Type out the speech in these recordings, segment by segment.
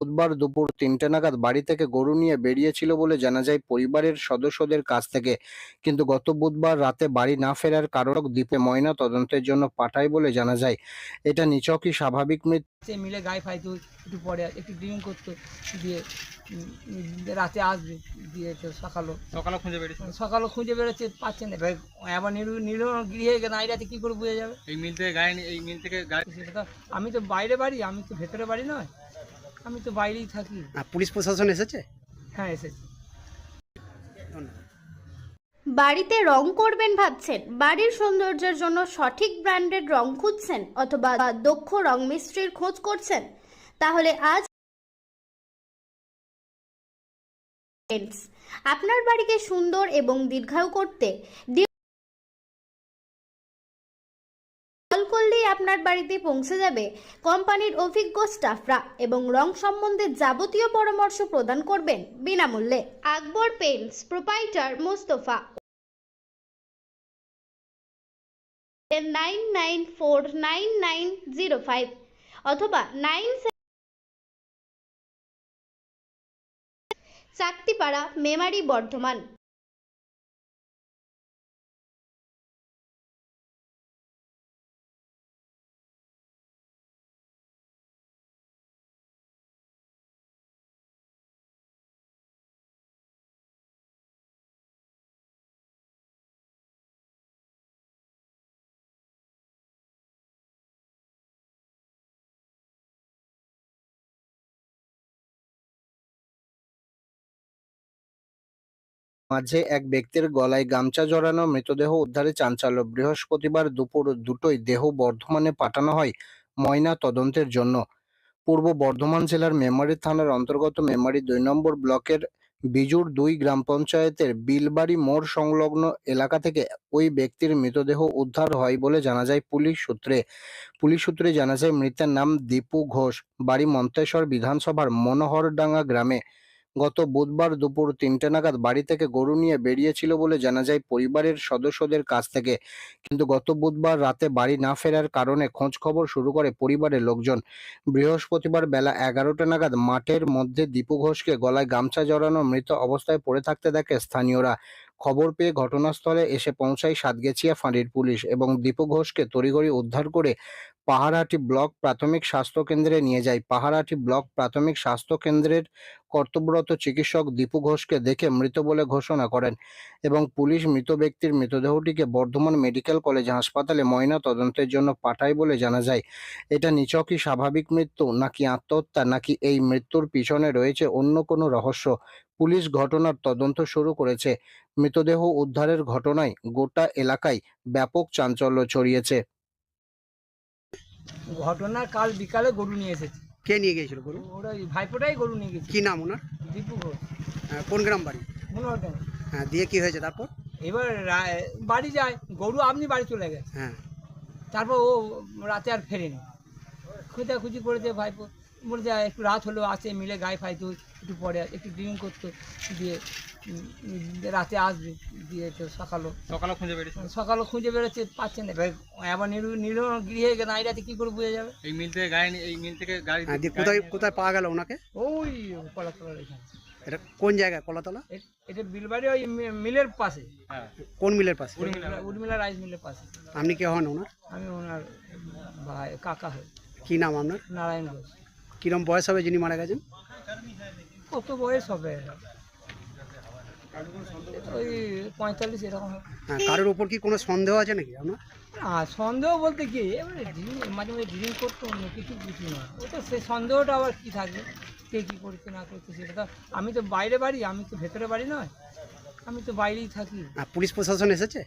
বুধবার দুপুর তিনটে নাগাদ বাড়ি থেকে গরু নিয়ে বেরিয়েছিল বলে জানা যায় পরিবারের সদস্যদের কাছ থেকে। কিন্তু গত বুধবার রাতে বাড়ি না ফেরার কারণ দ্বীপে ময়না তদন্তের জন্য পাঠায় বলে জানা যায়। এটা নিচকই স্বাভাবিক মৃত্যু। মিলে গায়ে ফাইতো একটু পরে একটু ড্রিঙ্ক করতো দিয়ে রাতে আসবে দিয়ে তো সকালও। সকালে খুঁজে বেরিয়েছে সকালও খুঁজে বেরোচ্ছে পাচ্ছে না। এবার এবার নিরু নিরু গৃহে নাই রাতে কী করে বোঝা যাবে? এই মিল থেকে গায়ে এই মিল থেকে তো আমি তো বাইরে বাড়ি আমি তো ভেতরে বাড়ি নয়। আমি তো বাইরেই থাকি। পুলিশ প্রশাসন এসেছে? হ্যাঁ এসেছি। বাড়িতে রং করবেন ভাবছেন। বাড়ির সৌন্দর্যের জন্য সঠিক ব্র্যান্ডের রং খুঁজছেন অথবা দক্ষ রং মিস্ত্রির খোঁজ করছেন। তাহলে আজ। আপনার বাড়িকে সুন্দর এবং দীর্ঘায়ু করতে আপনার বাড়িতে পৌঁছে যাবে কোম্পানির অভিজ্ঞ স্টাফরা এবং রং সম্বন্ধে যাবতীয় পরামর্শ প্রদান করবেন বিনামূল্যে। Akbar paints proprietor Mostafa. Nine nine four nine nine zero five অথবা নাইন চাকতিপাড়া, মেমারি বর্ধমান। মাঝে এক ব্যক্তির গলায় গামছা জড়ানো, মৃতদেহ উদ্ধারে চাঞ্চল্য। বৃহস্পতিবার দুপুর দুটোই দেহ বর্ধমানে পাঠানো হয় ময়না তদন্তের জন্য। পূর্ব বর্ধমান জেলার মেমারি থানার অন্তর্গত মেমারি দুই নম্বর ব্লকের বিজুর দুই গ্রাম পঞ্চায়েতের বিলবাড়ি মোড় সংলগ্ন এলাকা থেকে ওই ব্যক্তির মৃতদেহ উদ্ধার হয় বলে জানা যায় পুলিশ সূত্রে। পুলিশ সূত্রে জানা যায়, মৃতের নাম দীপু ঘোষ। বাড়ি মন্তেশ্বর বিধানসভার মনোহরডাঙ্গা গ্রামে গত বুধবার দুপুর তিনটে নাগাদ বাড়ি থেকে গরু নিয়ে বেরিয়েছিল বলে জানা যায় পরিবারের সদস্যদের কাছ থেকে। কিন্তু গত বুধবার রাতে বাড়ি না ফেরার কারণে খোঁজ খবর শুরু করে পরিবারের লোকজন। বৃহস্পতিবার বেলা এগারোটা নাগাদ মাঠের মধ্যে দীপু ঘোষকে গলায় গামছা জড়ানো মৃত অবস্থায় পড়ে থাকতে দেখে স্থানীয়রা খবর পেয়ে ঘটনাস্থলে এসে পৌঁছায় সাতগেছিয়া ফাঁড়ির পুলিশ এবং দীপু ঘোষকে তড়িঘড়ি উদ্ধার করে পাহাড়হাটি ব্লক প্রাথমিক স্বাস্থ্য কেন্দ্রে নিয়ে যায়। পাহাড়হাটি ব্লক প্রাথমিক স্বাস্থ্য কেন্দ্রের কর্তব্যরত চিকিৎসক দীপু ঘোষকে দেখে মৃত বলে ঘোষণা করেন এবং পুলিশ মৃত ব্যক্তির মৃতদেহটিকে বর্ধমান মেডিকেল কলেজ হাসপাতালে ময়না তদন্তের জন্য পাঠায় বলে জানা যায়। এটা নিচকই স্বাভাবিক মৃত্যু, নাকি আত্মহত্যা, নাকি এই মৃত্যুর পিছনে রয়েছে অন্য কোনো রহস্য? পুলিশ ঘটনার তদন্ত শুরু করেছে। মৃতদেহ উদ্ধারের ঘটনায় গোটা এলাকায় ব্যাপক চাঞ্চল্য ছড়িয়েছে। ঘটনা কাল বিকালে গরু নিয়ে এসেছে। কে নিয়ে গিয়েছিল গরু? ওরা ওই ভাইপোটাই গরু নিয়ে গেছে কি নাম ওনার? দীপু ঘোষ। হ্যাঁ, কোন গ্রাম বাড়ি? হ্যাঁ দিয়ে কি হয়েছে তারপর? এবার রা- বাড়ি যায় গরু আপনি বাড়ি চলে গেছে। হ্যাঁ। তারপর ও রাতে আর ফেরেনি। খোঁজাখুঁজি করেছে ভাইপো বলেছে একটু রাত হলো আসে মিলে গায়ে ফাইতো একটু পরে একটু ড্রিঙ্ক করতো দিয়ে রাতে আসবে দিয়ে তো সকালও। সকালে খুঁজে বেরিয়েছে সকালও খুঁজে বেরোচ্ছে পাচ্ছে না। এবার এবার নিরু নিরু গৃহে নাই রাতে কী করে বোঝা যাবে? এই মিল থেকে গায়ে নি- এই মিল থেকে গাড়ি হ্যাঁ দিয়ে কোথায় কোথায় পাওয়া গেল ওনাকে? ওই কলাতলার এখানে। এটা কোন জায়গায় কলাতলা? এটা বিলবাড়ি ওই মিলের পাশে। হ্যাঁ। কোন মিলের পাশে? উর্মিলা রাইস মিলের পাশে। আপনি কে হন ওনার? আমি ওনার ভাই কাকা হই কি নাম আপনার? নারায়ণ ঘোষ। কিরম বয়স হবে যিনি মারা গেছেন? কত বয়স হবে? ওই পঁয়তাল্লিশ এরকম হবে। হ্যাঁ কারোর উপর কি কোনো সন্দেহ আছে নাকি আপনার? আর সন্দেহ বলতে কি এবারে ড্রিঙ্ক মাঝে মাঝে ড্রিঙ্ক করতো অন্য কিছু কিছু না। ওটা সে সন্দেহটা আবার কি থাকবে? কে কী করছে না করছে সেটা তো আমি তো বাইরে বাড়ি আমি তো ভেতরে বাড়ি নয় আমি তো বাইরেই থাকি। হ্যাঁ, পুলিশ প্রশাসন এসেছে?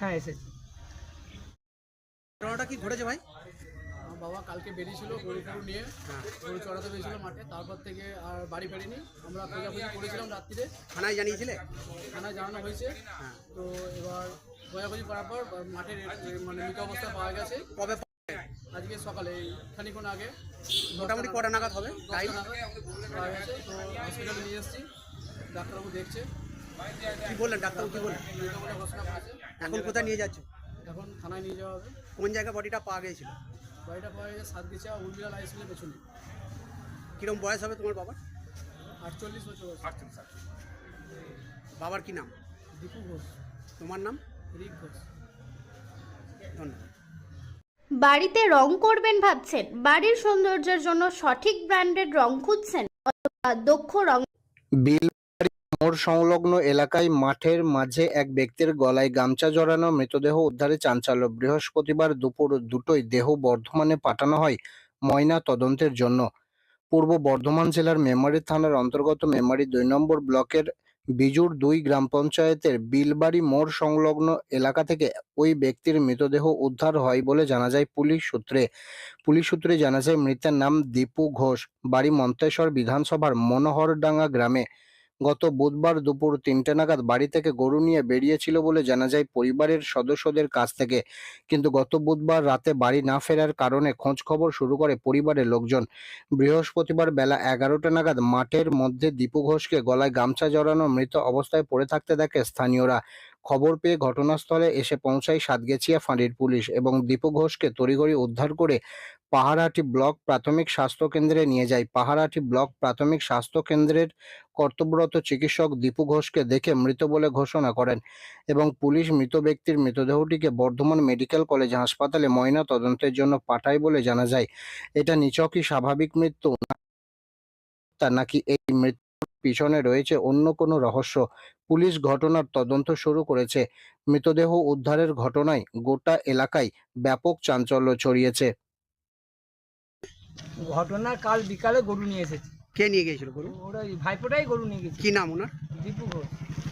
হ্যাঁ এসেছি। ঘটনাটা কি ঘটেছে ভাই? আমার বাবা কালকে বেরিয়েছিল গরু টরু নিয়ে গরু চড়াতে বেরিয়েছিল মাঠে তারপর থেকে আর বাড়ি ফেরেনি। আমরা খোঁজাখুঁজি করেছিলাম রাত্রিরে। থানায় জানিয়েছিলে? থানায় জানানো হয়েছে। তো এবার খোঁজাখুঁজি করার পর মাঠের মানে মৃত অবস্থা পাওয়া গেছে। কবে আজকে সকালে খানিক্ষণ আগে। মোটামুটি কটা নাগাদ হবে? টাইম দশটা পাওয়া গেছে। তো হসপিটালে নিয়ে এসেছি। ডাক্তারবাবু দেখছে। কি বললেন? ডাক্তারবাবু কি বললেন? এখন কোথায় নিয়ে যাচ্ছ? এখন থানায় নিয়ে যাওয়া হবে। কোন জায়গায় বডিটা পাওয়া গিয়েছিল? বাড়িটা পাওয়া গেছে সাত গেছে উর্মিলা লাইসেন্সের পেছনে। কিরম বয়স হবে তোমার বাবার? আটচল্লিশ বছর বয়স। বাবার কি নাম? দীপু ঘোষ। তোমার নাম? রিক ঘোষ। ধন্যবাদ। বাড়িতে রং করবেন ভাবছেন। বাড়ির সৌন্দর্যের জন্য সঠিক ব্র্যান্ডের রং খুঁজছেন। অথবা দক্ষ রং মোড় সংলগ্ন এলাকায় মাঠের মাঝে এক ব্যক্তির গলায় গামছা জড়ানো মৃতদেহ উদ্ধারে চাঞ্চল্য। বৃহস্পতিবার দুপুর দুটোই দেহ বর্ধমানে পাঠানো হয় ময়না তদন্তের জন্য। পূর্ব বর্ধমান জেলার মেমারি থানার অন্তর্গত মেমারি দুই নম্বর ব্লকের বিজুর দুই গ্রাম পঞ্চায়েতের বিলবাড়ি মোড় সংলগ্ন এলাকা থেকে ওই ব্যক্তির মৃতদেহ উদ্ধার হয় বলে জানা যায় পুলিশ সূত্রে। পুলিশ সূত্রে জানা যায়, মৃতের নাম দীপু ঘোষ। বাড়ি মন্তেশ্বর বিধানসভার মনোহরডাঙ্গা গ্রামে গত বুধবার দুপুর তিনটে নাগাদ বাড়ি থেকে গরু নিয়ে বেরিয়েছিল বলে জানা যায় পরিবারের সদস্যদের কাছ থেকে। কিন্তু গত বুধবার রাতে বাড়ি না ফেরার কারণে খোঁজ খবর শুরু করে পরিবারের লোকজন। বৃহস্পতিবার বেলা এগারোটা নাগাদ মাঠের মধ্যে দীপু ঘোষকে গলায় গামছা জড়ানো মৃত অবস্থায় পড়ে থাকতে দেখে স্থানীয়রা খবর পেয়ে ঘটনাস্থলে এসে পৌঁছায় সাতগেছিয়া ফাঁড়ির পুলিশ এবং দীপু ঘোষকে তড়িঘড়ি উদ্ধার করে পাহাড়াটি ব্লক প্রাথমিক স্বাস্থ্য কেন্দ্রে নিয়ে যায়। পাহাড়াটি ব্লক প্রাথমিক স্বাস্থ্য কেন্দ্রের কর্তব্যরত চিকিৎসক দীপু ঘোষকে দেখে মৃত বলে ঘোষণা করেন এবং পুলিশ মৃত ব্যক্তির মৃতদেহটিকে বর্ধমান মেডিকেল কলেজ হাসপাতালে ময়না তদন্তের জন্য পাঠায় বলে জানা যায়। এটা নিচকই স্বাভাবিক মৃত্যু। নাকি এই মৃত্যুর পিছনে রয়েছে অন্য কোনো রহস্য। পুলিশ ঘটনার তদন্ত শুরু করেছে। মৃতদেহ উদ্ধারের ঘটনায় গোটা এলাকায় ব্যাপক চাঞ্চল্য ছড়িয়েছে। ঘটনা কাল বিকালে গরু নিয়ে এসেছে। কে নিয়ে গিয়েছিল গরু? ওরা ওই ভাইপোটাই গরু নিয়ে গেছে কি নাম ওনার? দীপু ঘোষ।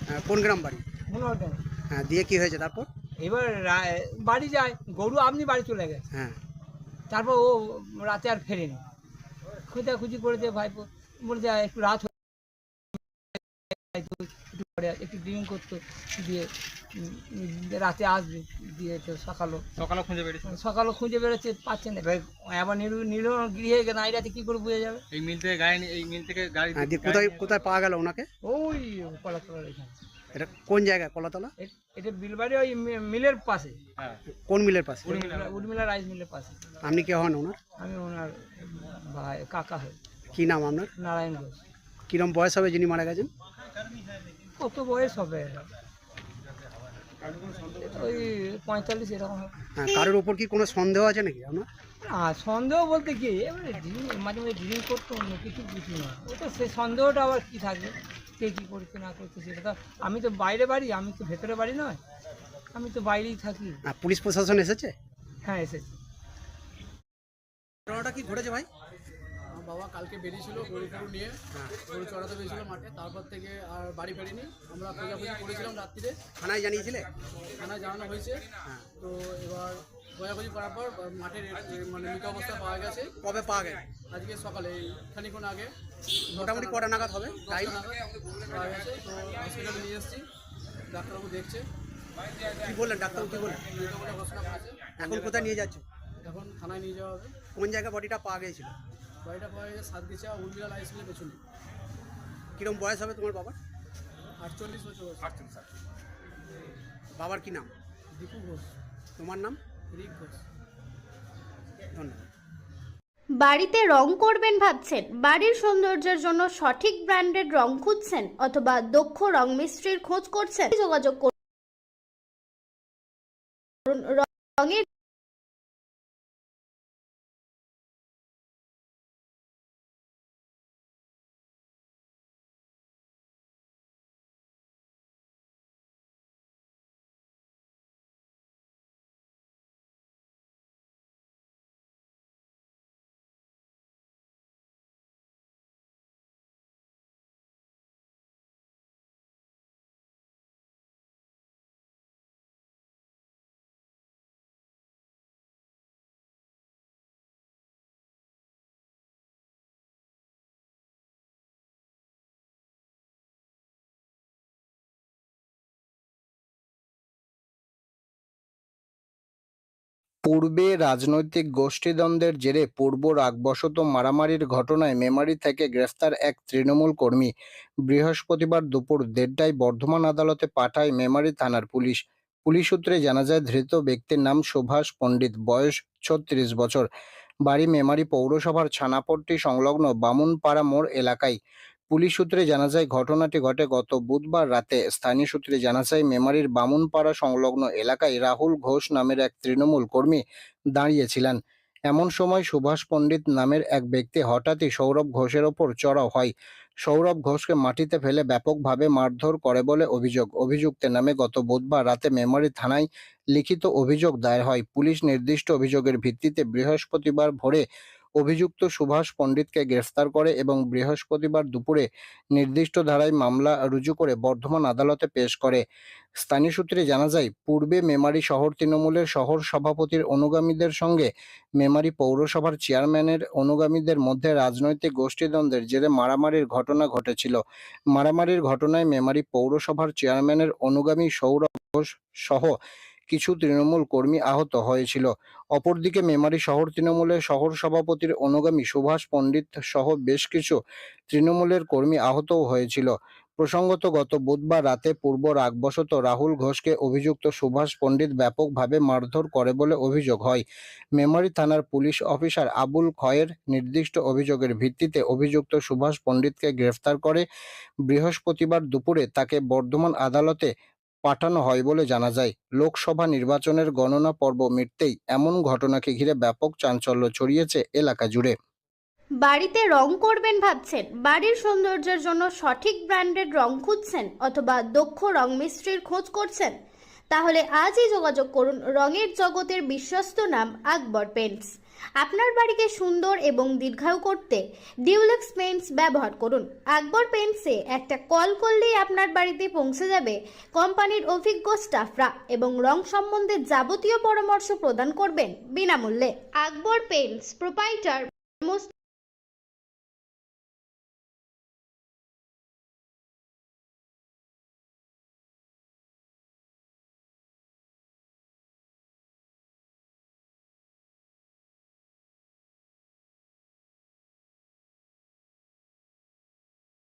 হ্যাঁ, কোন গ্রাম বাড়ি? মনে না। হ্যাঁ দিয়ে কি হয়েছে তারপর? এবার রা- বাড়ি যায় গরু আপনি বাড়ি চলে গেছে। হ্যাঁ। তারপর ও রাতে আর ফেরেনি। খোঁজাখুঁজি করেছে ভাইপো বলে যে একটু রাত একটু পরে একটু ড্রিঙ্ক করতো দিয়ে রাতে আসবে দিয়ে তো সকালও। সকালে খুঁজে বেরিয়েছিল সকালও খুঁজে বেরোচ্ছে পাচ্ছে না। এবার এবার নীল নীল গৃহে নাই রাতে কী করে বোঝা যাবে? এই মিল থেকে গাড়ি এই মিল থেকে গাড়ি হ্যাঁ কোথায় কোথায় পাওয়া গেল ওনাকে? ওই কলাতলার এখানে। এটা কোন জায়গায় কলাতলা? এটা বিলবাড়ি ওই মিলের পাশে। হ্যাঁ। কোন মিলের পাশে? উর্মিলা রাইস মিলের পাশে। আপনি কে হন ওনার? আমি ওনার ভাই কাকা হই। কি নাম আপনার? নারায়ণ ঘোষ। কিরম বয়স হবে যিনি মারা গেছেন? কত বয়স হবে ওই পঁয়তাল্লিশ এরকম হ্যাঁ কারোর উপর কি কোনো সন্দেহ আছে নাকি আপনার? আর সন্দেহ বলতে কি এবারে মাঝে মাঝে ড্রিঙ্ক করতো অন্য কিছু কিছু না। ওটা সে সন্দেহটা আবার কি থাকবে? কে কী করছে না করছে সেটা তো আমি তো বাইরে বাড়ি আমি তো ভেতরে বাড়ি নয় আমি তো বাইরেই থাকি। হ্যাঁ, পুলিশ প্রশাসন এসেছে? হ্যাঁ এসেছে। ঘটনাটা কি ঘটেছে ভাই? বাবা কালকে বেরিয়েছিল গরু টরু নিয়ে। গরু চড়াতে বেরিয়েছিল মাঠে তারপর থেকে আর বাড়ি ফেরিনি। আমরা খোঁজাখুঁজি করেছিলাম রাত্রিতে। থানায় জানিয়েছিলে? থানায় জানানো হয়েছে। তো এবার খোঁজাখুঁজি করার পর মাঠের মানে মৃত অবস্থা পাওয়া গেছে। কবে পাওয়া গেছে? আজকে সকালে খানিক্ষণ আগে। মোটামুটি কটা নাগাদ হবে? টাইম পাওয়া গেছে। তো হসপিটালে নিয়ে এসেছি। ডাক্তারবাবু দেখছে। কি বললেন? ডাক্তারবাবু কি বললেন? এখন কোথায় নিয়ে যাচ্ছ? এখন থানায় নিয়ে যাওয়া হবে। কোন জায়গায় বডিটা পাওয়া গিয়েছিল? বাড়িটা পাওয়া গেছে সাতগিছা উর্মিলা লাইসমিলের পেছনে। কিরম বয়স হবে তোমার বাবার? আটচল্লিশ বছর বয়স। বাবার কি নাম? দীপু ঘোষ। তোমার নাম? রিক ঘোষ। ধন্যবাদ। বাড়িতে রং করবেন ভাবছেন? বাড়ির সৌন্দর্যের জন্য সঠিক ব্র্যান্ডের রং খুঁজছেন অথবা দক্ষ রং মিস্ত্রির খোঁজ করছেন? যোগাযোগ করুন। রঙের পূর্বে রাজনৈতিক গোষ্ঠীদ্বন্দ্বের জেরে পূর্ব রাগবশত মারামারির ঘটনায় মেমারি থেকে গ্রেফতার এক তৃণমূল কর্মী। বৃহস্পতিবার দুপুর দেড়টায় বর্ধমান আদালতে পাঠায় মেমারি থানার পুলিশ। পুলিশ সূত্রে জানা যায়, ধৃত ব্যক্তির নাম সুভাষ পণ্ডিত, বয়স ছত্রিশ বছর। বাড়ি মেমারি পৌরসভার ছানাপট্টি সংলগ্ন বামুনপাড়া মোড় এলাকায়। পুলিশ সূত্রে জানা যায়, ঘটনাটি ঘটে গত বুধবার রাতে। স্থানীয় সূত্রে জানা যায়, মেমারির বামুনপাড়া সংলগ্ন এলাকায় রাহুল ঘোষ নামের এক তৃণমূল কর্মী দাঁড়িয়েছিলেন। এমন সময় সুভাষ পণ্ডিত নামের এক ব্যক্তি হঠাৎই সৌরভ ঘোষের ওপর চড়াও হয়। সৌরভ ঘোষকে মাটিতে ফেলে ব্যাপকভাবে মারধর করে বলে অভিযোগ। অভিযুক্তের নামে গত বুধবার রাতে মেমারি থানায় লিখিত অভিযোগ দায়ের হয়। পুলিশ নির্দিষ্ট অভিযোগের ভিত্তিতে বৃহস্পতিবার ভোরে অভিযুক্ত সুভাষ পণ্ডিতকে গ্রেফতার করে এবং বৃহস্পতিবার দুপুরে নির্দিষ্ট ধারায় মামলা রুজু করে বর্ধমান আদালতে পেশ করে। স্থানীয় সূত্রে জানা যায়, পূর্বে মেমারি শহর তৃণমূলের শহর সভাপতির অনুগামীদের সঙ্গে মেমারি পৌরসভার চেয়ারম্যানের অনুগামীদের মধ্যে রাজনৈতিক গোষ্ঠীদ্বন্দ্বের জেরে মারামারির ঘটনা ঘটেছিল। মারামারির ঘটনায় মেমারি পৌরসভার চেয়ারম্যানের অনুগামী সৌরভ ঘোষ সহ কিছু তৃণমূল কর্মী আহত হয়েছিল। অপরদিকে মেমারি শহর তৃণমূলের শহর সভাপতির অনুগামী সুভাষ পণ্ডিত সহ বেশ কিছু তৃণমূলের কর্মী আহতও হয়েছিল। প্রসঙ্গত, গত বুধবার রাতে পূর্ব রাগবশত রাহুল ঘোষকে অভিযুক্ত সুভাষ পণ্ডিত ব্যাপকভাবে মারধর করে বলে অভিযোগ হয়। মেমারি থানার পুলিশ অফিসার আবুল খয়ের নির্দিষ্ট অভিযোগের ভিত্তিতে অভিযুক্ত সুভাষ পণ্ডিতকে গ্রেফতার করে বৃহস্পতিবার দুপুরে তাকে বর্ধমান আদালতে পাঠানো হয় বলে জানা যায়। লোকসভা নির্বাচনের গণনা পর্ব মিটতেই এমন ঘটনাকে ঘিরে ব্যাপক চাঞ্চল্য ছড়িয়েছে এলাকা জুড়ে। বাড়িতে রং করবেন ভাবছেন। বাড়ির সৌন্দর্যের জন্য সঠিক ব্র্যান্ডের রং খুঁজছেন অথবা দক্ষ রং মিস্ত্রির খোঁজ করছেন? তাহলে আজই যোগাযোগ করুন রঙের জগতের বিশ্বস্ত নাম আকবর পেন্টস। আপনার বাড়িকে সুন্দর এবং দীর্ঘায়ু করতে ডিউলেক্স পেন্টস ব্যবহার করুন। আকবর পেন্টসে একটা কল করলেই আপনার বাড়িতে পৌঁছে যাবে কোম্পানির অভিজ্ঞ স্টাফরা এবং রং সম্বন্ধে যাবতীয় পরামর্শ প্রদান করবেন বিনামূল্যে। Akbar paints proprietor